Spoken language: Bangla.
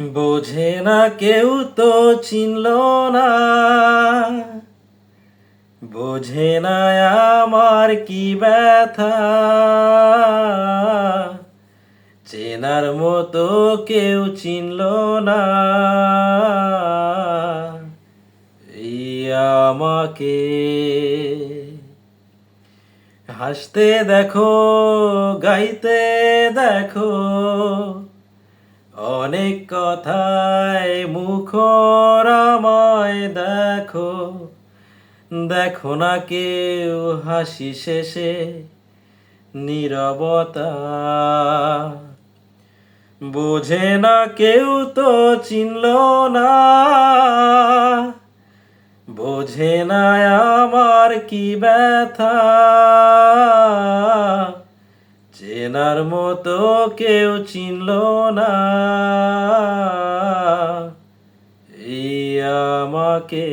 বোঝে না কেউ তো চিনল না। বোঝে না আমার কি ব্যথা। চেনার মতো কেউ চিনল না। এই আমাকে হাসতে দেখো, গাইতে দেখো। অনেক কথায় মুখরাময় দেখো দেখো না কেউ হাসি শেষে নীরবতা। বোঝে না কেউ তো চিনল না, বোঝে না আমার কি ব্যথা। চেনার মতো কেউ চিনল না। এই আমাকে